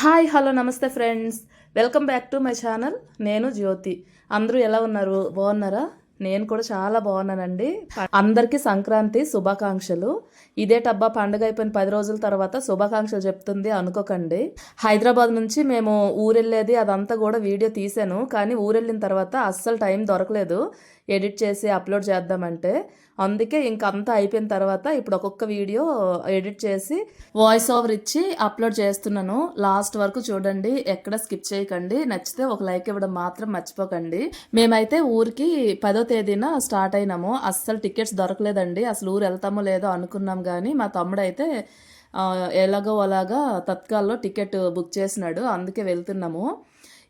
Hi hello నమస్తే friends. Welcome back to my channel. నేను జ్యోతి. అందరూ ఎలా ఉన్నారు? బాగున్నారా? నేను కూడా చాలా బాగున్నానండి. అందరికీ సంక్రాంతి శుభాకాంక్షలు. ఇదే టబ్బా పండుగ అయిపోయిన పది రోజుల తర్వాత శుభాకాంక్షలు చెప్తుంది అనుకోకండి. హైదరాబాద్ నుంచి మేము ఊరెళ్ళేది అదంతా కూడా వీడియో తీసాను కానీ ఊరెళ్ళిన తర్వాత అస్సలు టైం దొరకలేదు. ఎడిట్ చేసి అప్లోడ్ చేద్దామంటే. అందుకే ఇంక అంతా అయిపోయిన తర్వాత ఇప్పుడు ఒక్కొక్క వీడియో ఎడిట్ చేసి వాయిస్ ఓవర్ ఇచ్చి అప్లోడ్ చేస్తున్నాను. లాస్ట్ వరకు చూడండి ఎక్కడ స్కిప్ చేయకండి. నచ్చితే ఒక లైక్ ఇవ్వడం మాత్రం మర్చిపోకండి. మేమైతే ఊరికి పదో తేదీన స్టార్ట్ అయినాము. అస్సలు టికెట్స్ దొరకలేదండి. అసలు ఊరు వెళ్తామో లేదో అనుకున్నాం కానీ మా తమ్ముడు అయితే ఎలాగో అలాగా తత్కాల్లో టికెట్ బుక్ చేసినాడు. అందుకే వెళ్తున్నాము.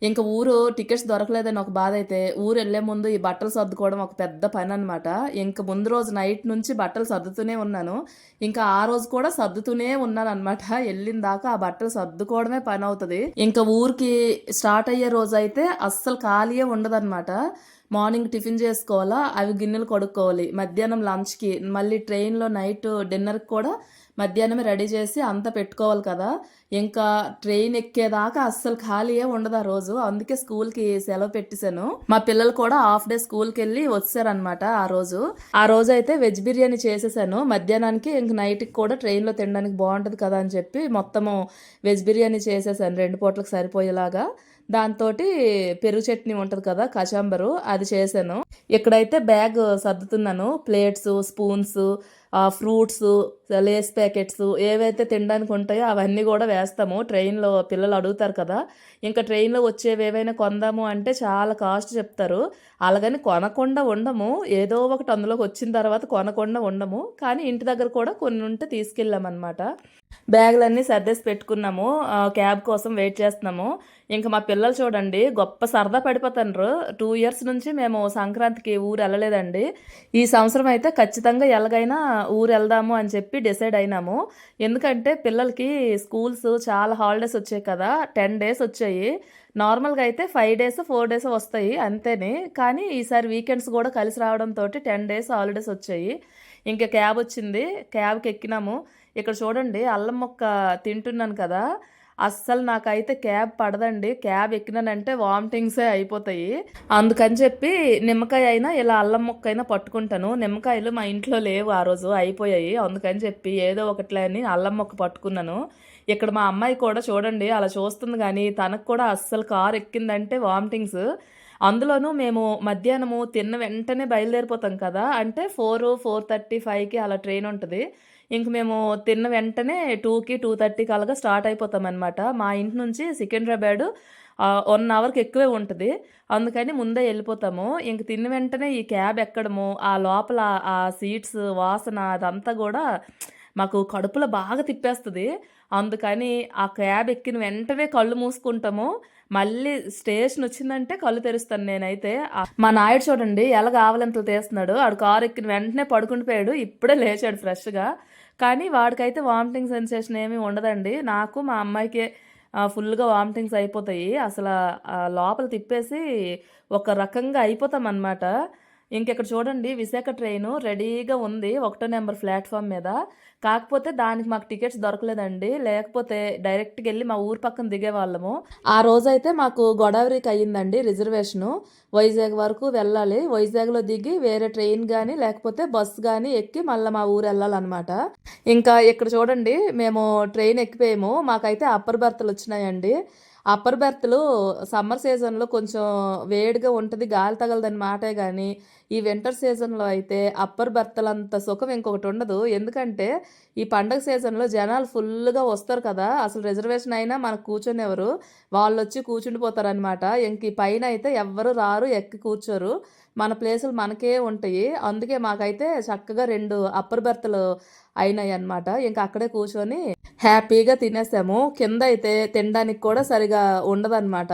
ఇంకా ఊరు టికెట్స్ దొరకలేదని ఒక బాధ అయితే ఊరు వెళ్ళే ముందు ఈ బట్టలు సర్దుకోవడం ఒక పెద్ద పని అనమాట ఇంకా ముందు రోజు నైట్ నుంచి బట్టలు సర్దుతూనే ఉన్నాను. ఇంకా ఆ రోజు కూడా సర్దుతూనే ఉన్నాను అనమాట వెళ్ళిన దాకా ఆ బట్టలు సర్దుకోవడమే పని అవుతుంది. ఇంకా ఊరికి స్టార్ట్ అయ్యే రోజు అయితే అస్సలు ఖాళీయే ఉండదన్నమాట. మార్నింగ్ టిఫిన్ చేసుకోవాలా అవి గిన్నెలు కొడుక్కోవాలి. మధ్యాహ్నం లంచ్కి మళ్ళీ ట్రైన్లో నైట్ డిన్నర్కి కూడా మధ్యాహ్నమే రెడీ చేసి అంతా పెట్టుకోవాలి కదా. ఇంకా ట్రైన్ ఎక్కేదాకా అస్సలు ఖాళీయే ఉండదు ఆ రోజు. అందుకే స్కూల్కి సెలవు పెట్టేశాను. మా పిల్లలు కూడా హాఫ్ డే స్కూల్కి వెళ్ళి వచ్చారనమాట ఆ రోజు. ఆ రోజు అయితే వెజ్ బిర్యానీ చేసేసాను. మధ్యాహ్నానికి ఇంక నైట్కి కూడా ట్రైన్లో తినడానికి బాగుంటుంది కదా అని చెప్పి మొత్తము వెజ్ బిర్యానీ చేసేసాను. రెండు పూటలకు సరిపోయేలాగా. దాంతో పెరుగు చట్నీ ఉంటుంది కదా కచాంబరు అది చేశాను ఇక్కడైతే bag సర్దుతున్నాను. Plates spoons fruits Lay's packets ఏవైతే తినడానికి ఉంటాయో అవన్నీ కూడా వేస్తాము. ట్రైన్లో పిల్లలు అడుగుతారు కదా ఇంకా ట్రైన్లో వచ్చేవి ఏవైనా కొందాము అంటే చాలా కాస్ట్ చెప్తారు. అలాగని కొనకుండా ఉండము. ఏదో ఒకటి అందులోకి వచ్చిన తర్వాత కొనకుండా ఉండము. కానీ ఇంటి దగ్గర కూడా కొన్ని ఉంటే తీసుకెళ్ళామన్నమాట. బ్యాగులన్నీ సర్దేసి పెట్టుకున్నాము. క్యాబ్ కోసం వెయిట్ చేస్తున్నాము. ఇంకా మా పిల్లలు చూడండి గొప్ప సరదా పడిపోతారు టూ ఇయర్స్ నుంచి మేము సంక్రాంతికి ఊరు వెళ్ళలేదండి. ఈ సంవత్సరం అయితే ఖచ్చితంగా ఎలాగైనా ఊరు వెళ్దాము అని చెప్పి డిసైడ్ అయినాము. ఎందుకంటే పిల్లలకి స్కూల్స్ చాలా హాలిడేస్ వచ్చాయి కదా టెన్ డేస్ వచ్చాయి. నార్మల్గా అయితే ఫైవ్ డేస్ ఫోర్ డేస్ వస్తాయి అంతేనే. కానీ ఈసారి వీకెండ్స్ కూడా కలిసి రావడంతో టెన్ డేస్ హాలిడేస్ వచ్చాయి. ఇంకా క్యాబ్ వచ్చింది క్యాబ్కి ఎక్కినాము. ఇక్కడ చూడండి అల్లం మొక్క తింటున్నాను కదా. అస్సలు నాకైతే క్యాబ్ పడదండి. క్యాబ్ ఎక్కినానంటే వామిటింగ్సే అయిపోతాయి. అందుకని చెప్పి నిమ్మకాయ అయినా ఇలా అల్లం ముక్క అయినా పట్టుకుంటాను. నిమ్మకాయలు మా ఇంట్లో లేవు ఆ రోజు అయిపోయాయి. అందుకని చెప్పి ఏదో ఒకట్లే అని అల్లం మొక్క పట్టుకున్నాను. ఇక్కడ మా అమ్మాయి కూడా చూడండి అలా చూస్తుంది కానీ తనకు కూడా అస్సలు కారు ఎక్కిందంటే వామిటింగ్స్. అందులోనూ మేము మధ్యాహ్నము తిన్న వెంటనే బయలుదేరిపోతాం కదా. అంటే ఫోర్ ఫోర్ థర్టీ ఫైవ్కి అలా ట్రైన్ ఉంటుంది. ఇంక మేము తిన్న వెంటనే టూకి టూ థర్టీకి అలాగా స్టార్ట్ అయిపోతాం అనమాట మా ఇంటి నుంచి సికింద్రాబాద్ వన్ అవర్కి ఎక్కువే ఉంటుంది. అందుకని ముందే వెళ్ళిపోతాము. ఇంక తిన్న వెంటనే ఈ క్యాబ్ ఎక్కడము ఆ లోపల ఆ సీట్స్ వాసన అదంతా కూడా మాకు కడుపులో బాగా తిప్పేస్తుంది. అందుకని ఆ క్యాబ్ ఎక్కిన వెంటనే కళ్ళు మూసుకుంటాము. మళ్ళీ స్టేషన్ వచ్చిందంటే కళ్ళు తెరుస్తాను నేనైతే. మా నాయుడు చూడండి ఎలా కావాలంతలు తీస్తున్నాడు. ఆడు కారు ఎక్కిన వెంటనే పడుకుని పోయాడు. ఇప్పుడే లేచాడు ఫ్రెష్గా కానీ వాడికైతే వామిటింగ్ సెన్సేషన్ ఏమీ ఉండదండి. నాకు మా అమ్మాయికి ఫుల్గా వామిటింగ్స్ అయిపోతాయి అసలు లోపల తిప్పేసి ఒక రకంగా అయిపోతాం అనమాట ఇంకెక్కడ చూడండి విశాఖ ట్రైన్ రెడీగా ఉంది. ఒకటో నెంబర్ ప్లాట్ఫామ్ మీద. కాకపోతే దానికి మాకు టికెట్స్ దొరకలేదండి. లేకపోతే డైరెక్ట్గా వెళ్ళి మా ఊరు పక్కన దిగేవాళ్ళము. ఆ రోజైతే మాకు గోదావరికి అయ్యిందండి రిజర్వేషను. వైజాగ్ వరకు వెళ్ళాలి. వైజాగ్లో దిగి వేరే ట్రైన్ కానీ లేకపోతే బస్ కానీ ఎక్కి మళ్ళీ మా ఊరు వెళ్ళాలన్నమాట. ఇంకా ఇక్కడ చూడండి మేము ట్రైన్ ఎక్కిపోయాము. మాకైతే అప్పర్ బర్త్లు వచ్చినాయండి. అప్పర్ బెర్త్లు సమ్మర్ సీజన్లో కొంచెం వేడిగా ఉంటుంది గాలి తగలదని మాటే కానీ ఈ వింటర్ సీజన్లో అయితే అప్పర్ బెర్త్లంత సుఖం ఇంకొకటి ఉండదు. ఎందుకంటే ఈ పండగ సీజన్లో జనాలు ఫుల్గా వస్తారు కదా. అసలు రిజర్వేషన్ అయినా మనకు ఎవరు? వాళ్ళు వచ్చి కూర్చుండిపోతారనమాట ఇంక ఈ పైన అయితే ఎవ్వరు రారు ఎక్కి కూర్చోరు. మన ప్లేసులు మనకే ఉంటాయి. అందుకే మాకైతే చక్కగా రెండు అప్పర్ బెర్తలు అయినాయి అనమాట ఇంకా అక్కడే కూర్చొని హ్యాపీగా తినేసాము. కింద అయితే తినడానికి కూడా సరిగా ఉండదన్నమాట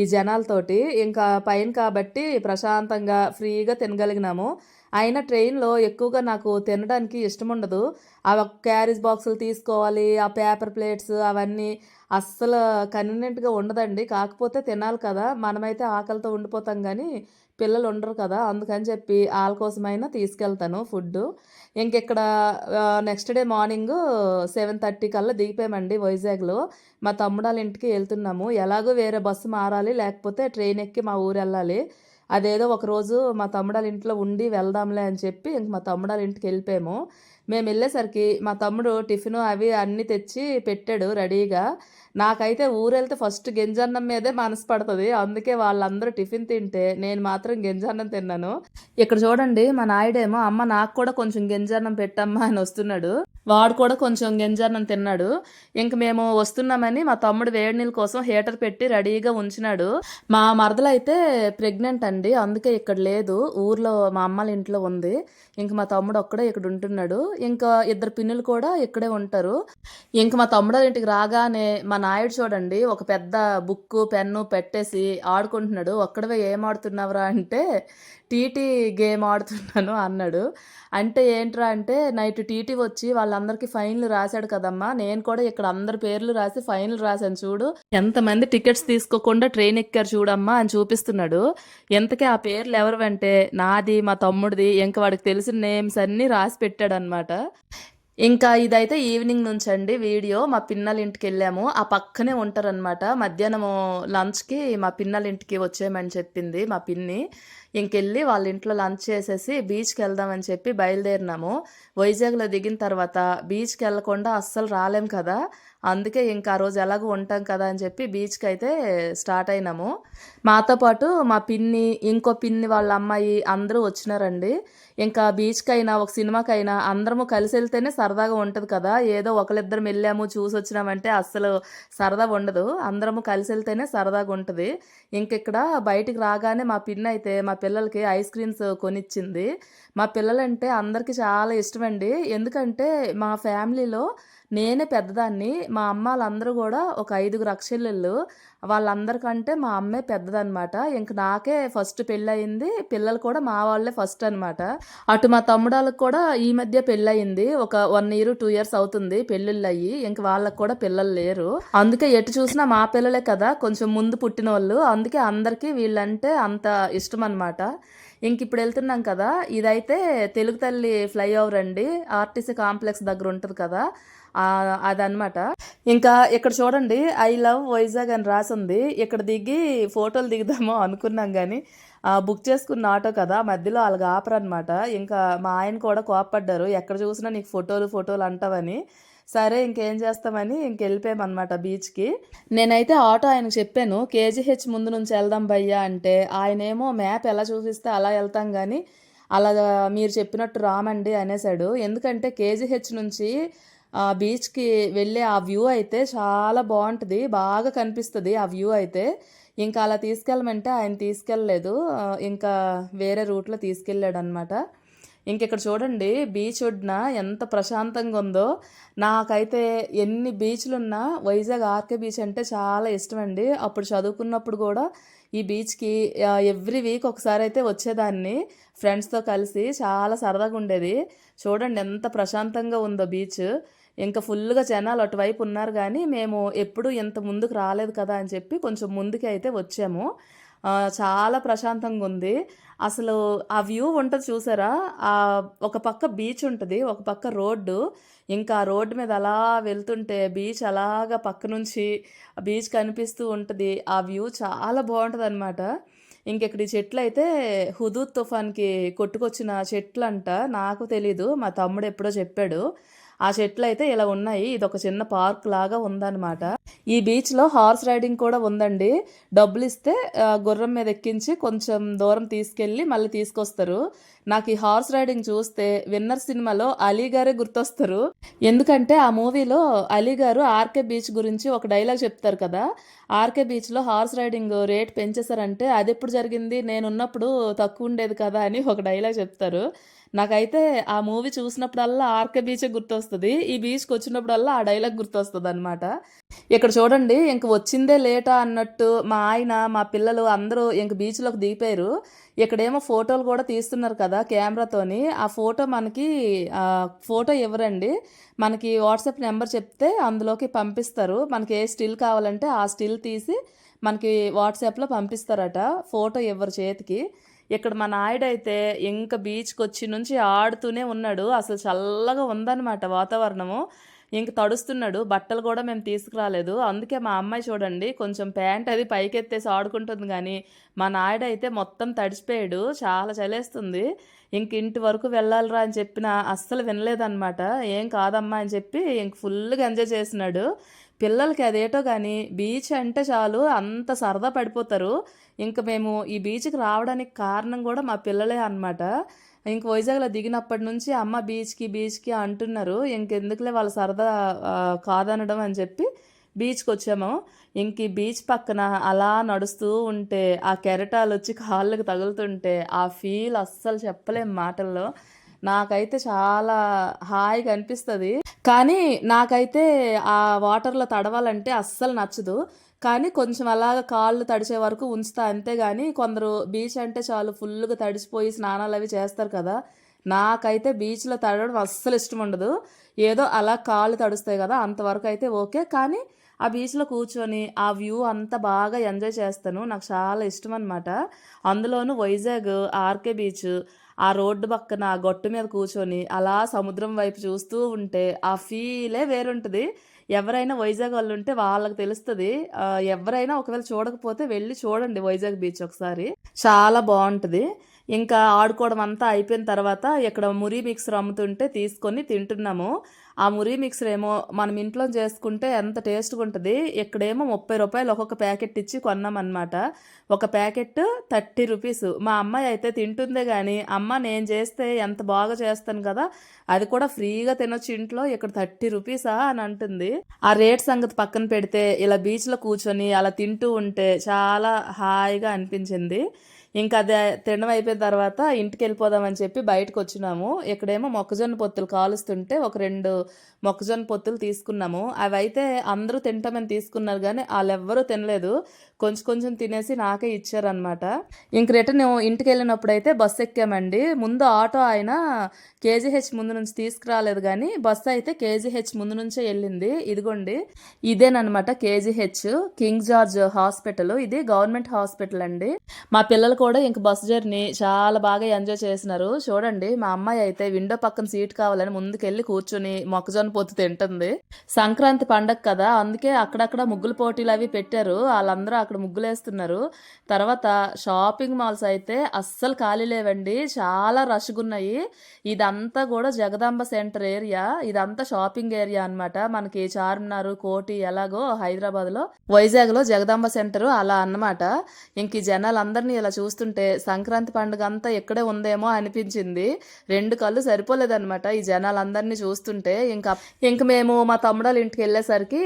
ఈ జనాలతోటి. ఇంకా పైన కాబట్టి ప్రశాంతంగా ఫ్రీగా తినగలిగినాము. అయినా ట్రైన్లో ఎక్కువగా నాకు తినడానికి ఇష్టం ఉండదు ఆ క్యారేజ్ బాక్సులు తీసుకోవాలి ఆ పేపర్ ప్లేట్స్ అవన్నీ అస్సలు కన్వీనియంట్గా ఉండదండి. కాకపోతే తినాలి కదా. మనమైతే ఆకలితో ఉండిపోతాం కానీ పిల్లలు ఉండరు కదా అందుకని చెప్పి వాళ్ళ కోసమైనా తీసుకెళ్తాను ఫుడ్ ఇంకెక్కడ next day morning seven thirty కల్లా దిగిపోయామండి వైజాగ్లో. మా తమ్ముడు వాళ్ళ ఇంటికి వెళ్తున్నాము. ఎలాగో వేరే బస్సు మారాలి లేకపోతే ట్రైన్ ఎక్కి మా ఊరు వెళ్ళాలి. అదేదో ఒకరోజు మా తమ్ముడాల ఇంట్లో ఉండి వెళ్దాంలే అని చెప్పి ఇంక మా తమ్ముడాల ఇంటికి వెళ్ళిపోయాము. మేము వెళ్ళేసరికి మా తమ్ముడు టిఫిన్ అవి అన్నీ తెచ్చి పెట్టాడు రెడీగా. నాకైతే ఊరెళ్తే ఫస్ట్ గింజన్నం మీదే మనసు పడుతుంది అందుకే వాళ్ళందరూ టిఫిన్ తింటే నేను మాత్రం గింజన్నం తిన్నాను. ఇక్కడ చూడండి మా నాయుడేమో అమ్మ నాకు కూడా కొంచెం గింజన్నం పెట్టమ్మా అని వస్తున్నాడు. వాడు కూడా కొంచెం గింజన్నం తిన్నాడు. ఇంక మేము వస్తున్నామని మా తమ్ముడు వేడి నీళ్ళ కోసం హీటర్ పెట్టి రెడీగా ఉంచినాడు. మా మరదలైతే ప్రెగ్నెంట్ అండి. అందుకే ఇక్కడ లేదు. ఊర్లో మా అమ్మల ఇంట్లో ఉంది. ఇంక మా తమ్ముడు ఒక్కడే ఇక్కడ ఉంటున్నాడు. ఇంకా ఇద్దరు పిన్నులు కూడా ఇక్కడే ఉంటారు. ఇంక మా తమ్ముడు ఇంటికి రాగానే మా నాయుడు చూడండి ఒక పెద్ద బుక్ పెన్ను పెట్టేసి ఆడుకుంటున్నాడు. ఒక్కడవే ఏం ఆడుతున్నావురా అంటే టీటీ గేమ్ ఆడుతున్నాను అన్నాడు. అంటే ఏంట్రా అంటే నైట్ టీటీ వచ్చి వాళ్ళ వాళ్ళందరికీ ఫైన్లు రాశాడు కదమ్మా. నేను కూడా ఇక్కడ అందరి పేర్లు రాసి ఫైన్లు రాశాను చూడు. ఎంతమంది టికెట్స్ తీసుకోకుండా ట్రైన్ ఎక్కారు చూడమ్మా అని చూపిస్తున్నాడు. ఎంతకీ ఆ పేర్లు ఎవరు అంటే నాది మా తమ్ముడిది ఇంకా వాడికి తెలిసిన నేమ్స్ అన్నీ రాసి పెట్టాడు అనమాట ఇంకా ఇదైతే ఈవినింగ్ నుంచి అండి వీడియో. మా పిన్నల ఇంటికి వెళ్ళాము. ఆ పక్కనే ఉంటారనమాట మధ్యాహ్నము లంచ్కి మా పిన్నల ఇంటికి వచ్చేయమని చెప్పింది మా పిన్ని. ఇంకెళ్ళి వాళ్ళ ఇంట్లో లంచ్ చేసేసి బీచ్కి వెళ్దామని చెప్పి బయలుదేరినాము. వైజాగ్లో దిగిన తర్వాత బీచ్కి వెళ్ళకుండా అస్సలు రాలేం కదా. అందుకే ఇంకా ఆ రోజు ఎలాగో ఉంటాం కదా అని చెప్పి బీచ్కి అయితే స్టార్ట్ అయినాము. మాతో పాటు మా పిన్ని ఇంకో పిన్ని వాళ్ళ అమ్మాయి అందరూ వచ్చినారండి. ఇంకా బీచ్కి అయినా ఒక సినిమాకైనా అందరము కలిసి వెళ్తేనే సరదాగా ఉంటుంది కదా. ఏదో ఒకరిద్దరం వెళ్ళాము చూసి వచ్చినామంటే అస్సలు సరదా ఉండదు. అందరము కలిసి వెళ్తేనే సరదాగా ఉంటుంది. ఇంక ఇక్కడ బయటికి రాగానే మా పిన్ని అయితే మా పిల్లలకి ఐస్ క్రీమ్స్ కొనిచ్చింది. మా పిల్లలంటే అందరికీ చాలా ఇష్టమండి. ఎందుకంటే మా ఫ్యామిలీలో నేనే పెద్దదాన్ని. మా అమ్మ వాళ్ళందరూ కూడా ఒక ఐదుగురు అక్షల్లు వాళ్ళందరికంటే మా అమ్మే పెద్దదనమాట ఇంక నాకే ఫస్ట్ పెళ్ళయింది. పిల్లలు కూడా మా వాళ్ళే ఫస్ట్ అనమాట అటు మా తమ్ముడాలకు కూడా ఈ మధ్య పెళ్ళయింది. ఒక వన్ ఇయర్ టూ ఇయర్స్ అవుతుంది పెళ్ళిళ్ళు అయ్యి ఇంక వాళ్ళకి కూడా పిల్లలు లేరు. అందుకే ఎటు చూసినా మా పిల్లలే కదా కొంచెం ముందు పుట్టిన వాళ్ళు అందుకే అందరికీ వీళ్ళంటే అంత ఇష్టం అనమాట ఇంక ఇప్పుడు వెళ్తున్నాం కదా ఇదైతే తెలుగు తల్లి ఫ్లైఓవర్ అండి. ఆర్టీసీ కాంప్లెక్స్ దగ్గర ఉంటుంది కదా అదనమాట ఇంకా ఇక్కడ చూడండి ఐ లవ్ వైజాగ్ అని రాసింది. ఇక్కడ దిగి ఫోటోలు దిగుదామో అనుకున్నాం కానీ బుక్ చేసుకున్న ఆటో కదా మధ్యలో వాళ్ళకి ఆపరనమాట ఇంకా మా ఆయన కూడా కోపడ్డారు ఎక్కడ చూసినా నీకు ఫోటోలు ఫోటోలు అంటావని. సరే ఇంకేం చేస్తామని ఇంకెళ్ళిపోయామన్నమాట బీచ్కి. నేనైతే ఆటో ఆయనకు చెప్పాను కేజీహెచ్ ముందు నుంచి వెళ్దాం భయ్యా అంటే ఆయనేమో మ్యాప్ ఎలా చూపిస్తే అలా వెళ్తాం కానీ అలా మీరు చెప్పినట్టు రామండి అనేసాడు. ఎందుకంటే కేజీహెచ్ నుంచి బీచ్కి వెళ్ళే ఆ వ్యూ అయితే చాలా బాగుంటుంది బాగా కనిపిస్తుంది ఆ వ్యూ అయితే. ఇంకా అలా తీసుకెళ్ళమంటే ఆయన తీసుకెళ్ళలేదు ఇంకా వేరే రూట్లో తీసుకెళ్ళాడు అనమాట ఇంకెక్కడ చూడండి బీచ్ ఒడ్డున ఎంత ప్రశాంతంగా ఉందో. నాకైతే ఎన్ని బీచ్లున్నా వైజాగ్ ఆర్కే బీచ్ అంటే చాలా ఇష్టం అండి అప్పుడు చదువుకున్నప్పుడు కూడా ఈ బీచ్కి ఎవ్రీ వీక్ ఒకసారి అయితే వచ్చేదాన్ని. ఫ్రెండ్స్తో కలిసి చాలా సరదాగా ఉండేది. చూడండి ఎంత ప్రశాంతంగా ఉందో బీచ్ ఇంకా ఫుల్గా జనాలు అటువైపు ఉన్నారు కానీ మేము ఎప్పుడు ఇంత ముందుకు రాలేదు కదా అని చెప్పి కొంచెం ముందుకి అయితే వచ్చాము. చాలా ప్రశాంతంగా ఉంది. అసలు ఆ వ్యూ ఉంటుంది చూసారా? ఆ ఒక పక్క బీచ్ ఉంటుంది ఒక పక్క రోడ్డు. ఇంకా రోడ్డు మీద అలా వెళ్తుంటే బీచ్ అలాగా పక్క నుంచి బీచ్ కనిపిస్తూ ఉంటుంది. ఆ వ్యూ చాలా బాగుంటుంది అనమాట ఈ చెట్లు అయితే హుదూద్ తుఫాన్కి కొట్టుకొచ్చిన చెట్లు అంట నాకు తెలీదు. మా తమ్ముడు ఎప్పుడో చెప్పాడు. ఆ చెట్లు అయితే ఇలా ఉన్నాయి. ఇది ఒక చిన్న పార్క్ లాగా ఉందన్నమాట. ఈ బీచ్లో హార్స్ రైడింగ్ కూడా ఉందండి. డబ్బులు ఇస్తే గుర్రం మీద ఎక్కించి కొంచెం దూరం తీసుకెళ్ళి మళ్ళీ తీసుకొస్తారు. నాకు ఈ హార్స్ రైడింగ్ చూస్తే విన్నర్ సినిమాలో అలీ గారే గుర్తొస్తారు. ఎందుకంటే ఆ మూవీలో అలీ గారు ఆర్కే బీచ్ గురించి ఒక డైలాగ్ చెప్తారు కదా. ఆర్కే బీచ్లో హార్స్ రైడింగ్ రేట్ పెంచేశారంటే అది ఎప్పుడు జరిగింది? నేనున్నప్పుడు తక్కువ ఉండేది కదా అని ఒక డైలాగ్ చెప్తారు. నాకైతే ఆ మూవీ చూసినప్పుడల్లా ఆర్కే బీచ్ గుర్తొస్తుంది. ఈ బీచ్కి వచ్చినప్పుడల్లా ఆ డైలాగ్ గుర్తొస్తుంది అనమాట ఇక్కడ చూడండి ఇంక వచ్చిందే లేటా అన్నట్టు మా ఆయన మా పిల్లలు అందరూ ఇంక బీచ్లోకి దిగిపోయారు. ఇక్కడేమో ఫోటోలు కూడా తీస్తున్నారు కదా కెమెరాతోని ఆ ఫోటో మనకి ఫోటో ఇవ్వరండి. మనకి వాట్సాప్ నెంబర్ చెప్తే అందులోకి పంపిస్తారు. మనకి ఏ స్టిల్ కావాలంటే ఆ స్టిల్ తీసి మనకి వాట్సాప్లో పంపిస్తారట ఫోటో ఇవ్వరు చేతికి. ఇక్కడ మా నాయుడైతే ఇంకా బీచ్కి వచ్చి నుంచి ఆడుతూనే ఉన్నాడు అసలు చల్లగా ఉందన్నమాట వాతావరణము. ఇంక తడుస్తున్నాడు బట్టలు కూడా మేము తీసుకురాలేదు. అందుకే మా అమ్మాయి చూడండి కొంచెం ప్యాంట్ అది పైకెత్తేసి ఆడుకుంటుంది కానీ మా నాయుడు అయితే మొత్తం తడిచిపోయాడు చాలా చలేస్తుంది. ఇంక ఇంటి వరకు వెళ్ళాలిరా అని చెప్పిన అస్సలు వినలేదన్నమాట. ఏం కాదమ్మా అని చెప్పి ఇంక ఫుల్గా ఎంజాయ్ చేసినాడు పిల్లలకి అదేటో కానీ బీచ్ అంటే చాలు అంత సరదా పడిపోతారు. ఇంక మేము ఈ బీచ్కి రావడానికి కారణం కూడా మా పిల్లలే అన్నమాట. ఇంక వైజాగ్లో దిగినప్పటి నుంచి అమ్మ బీచ్కి బీచ్కి అంటున్నారు. ఇంకెందుకులే వాళ్ళ సరదా కాదనడం అని చెప్పి బీచ్కి వచ్చాము. ఇంక ఈ బీచ్ పక్కన అలా నడుస్తూ ఉంటే ఆ కెరటాలు వచ్చి కాళ్ళకి తగులుతుంటే ఆ ఫీల్ అస్సలు చెప్పలేం మాటల్లో. నాకైతే చాలా హాయిగా అనిపిస్తుంది. కానీ నాకైతే ఆ వాటర్లో తడవాలంటే అస్సలు నచ్చదు. కానీ కొంచెం అలాగ కాళ్ళు తడిచే వరకు ఉంచుతా అంతేగాని కొందరు బీచ్ అంటే చాలు ఫుల్గా తడిచిపోయి స్నానాలు అవి చేస్తారు కదా. నాకైతే బీచ్లో తడవడం అస్సలు ఇష్టం ఉండదు. ఏదో అలా కాళ్ళు తడుస్తాయి కదా అంతవరకు అయితే ఓకే. కానీ ఆ బీచ్లో కూర్చొని ఆ వ్యూ అంతా బాగా ఎంజాయ్ చేస్తాను. నాకు చాలా ఇష్టం అనమాట అందులోనూ వైజాగ్ ఆర్కే బీచ్ ఆ రోడ్డు పక్కన ఆ గొట్టు మీద కూర్చొని అలా సముద్రం వైపు చూస్తూ ఉంటే ఆ ఫీలే వేరుంటుంది. ఎవరైనా వైజాగ్ వాళ్ళు ఉంటే వాళ్ళకి తెలుస్తుంది. ఎవరైనా ఒకవేళ చూడకపోతే వెళ్ళి చూడండి వైజాగ్ బీచ్ ఒకసారి. చాలా బాగుంటుంది. ఇంకా ఆడుకోవడం అంతా అయిపోయిన తర్వాత ఇక్కడ మురి మిక్సర్ అమ్ముతుంటే తీసుకొని తింటున్నాము. ఆ మురి మిక్సర్ ఏమో మనం ఇంట్లో చేసుకుంటే ఎంత టేస్ట్గా ఉంటుంది ఇక్కడేమో ముప్పై రూపాయలు ఒక్కొక్క ప్యాకెట్ ఇచ్చి కొన్నామన్నమాట. ఒక ప్యాకెట్ థర్టీ రూపీస్. మా అమ్మాయి అయితే తింటుందే కానీ అమ్మ నేను చేస్తే ఎంత బాగా చేస్తాను కదా అది కూడా ఫ్రీగా తినొచ్చు ఇంట్లో ఇక్కడ థర్టీ రూపీసా? అని అంటుంది. ఆ రేట్ సంగతి పక్కన పెడితే ఇలా బీచ్లో కూర్చొని అలా తింటూ ఉంటే చాలా హాయిగా అనిపించింది. ఇంకా అదే తినడం అయిపోయిన తర్వాత ఇంటికి వెళ్ళిపోదామని చెప్పి బయటకు వచ్చినాము ఇక్కడేమో మొక్కజొన్న పొత్తులు కాలుస్తుంటే ఒక రెండు మొక్కజొన్న పొత్తులు తీసుకున్నాము. అవి అయితే అందరూ తింటామని తీసుకున్నారు కానీ వాళ్ళెవ్వరూ తినలేదు. కొంచెం కొంచెం తినేసి నాకే ఇచ్చారనమాట ఇంక రిటర్న్ ఇంటికి వెళ్ళినప్పుడు అయితే బస్సు ఎక్కామండి. ముందు ఆటో ఆయన కేజీహెచ్ ముందు నుంచి తీసుకురాలేదు కానీ బస్సు అయితే కేజీహెచ్ ముందు నుంచే వెళ్ళింది. ఇదిగోండి ఇదేనమాట కేజీహెచ్ కింగ్ జార్జ్ హాస్పిటల్. ఇది గవర్నమెంట్ హాస్పిటల్ అండి. మా పిల్లలు కూడా ఇంక బస్ జర్నీ చాలా బాగా ఎంజాయ్ చేసినారు. చూడండి మా అమ్మాయి అయితే విండో పక్కన సీట్ కావాలని ముందుకెళ్ళి కూర్చుని మొక్కజొన్న పొత్తు తింటుంది. సంక్రాంతి పండగ కదా అందుకే అక్కడక్కడ ముగ్గుల పోటీలు అవి పెట్టారు. వాళ్ళందరూ అక్కడ ముగ్గులు వేస్తున్నారు తర్వాత షాపింగ్ మాల్స్ అయితే అస్సలు ఖాళీ లేవండి. చాలా రష్గా ఉన్నాయి ఇదంతా కూడా జగదాంబ సెంటర్ ఏరియా. ఇదంతా షాపింగ్ ఏరియా అన్నమాట. మనకి చార్మినార్ కోటి ఎలాగో హైదరాబాద్లో వైజాగ్లో జగదాంబ సెంటర్ అలా అన్నమాట. ఇంక ఈ జనాలందరినీ ఇలా చూస్తుంటే సంక్రాంతి పండుగ అంతా ఇక్కడే ఉందేమో అనిపించింది. రెండు కళ్ళు సరిపోలేదన్నమాట ఈ జనాలందరినీ చూస్తుంటే. ఇంకా ఇంక మేము మా తమ్ముడాళ్ళ ఇంటికి వెళ్ళేసరికి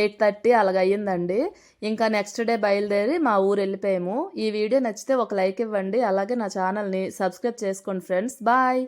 ఎయిట్ థర్టీ అలాగ అయ్యిందండి ఇంకా నెక్స్ట్ డే బయలుదేరి మా ఊరు వెళ్ళిపోయాము. ఈ వీడియో నచ్చితే ఒక లైక్ ఇవ్వండి. అలాగే నా ఛానల్ని సబ్స్క్రైబ్ చేసుకోండి ఫ్రెండ్స్. బాయ్!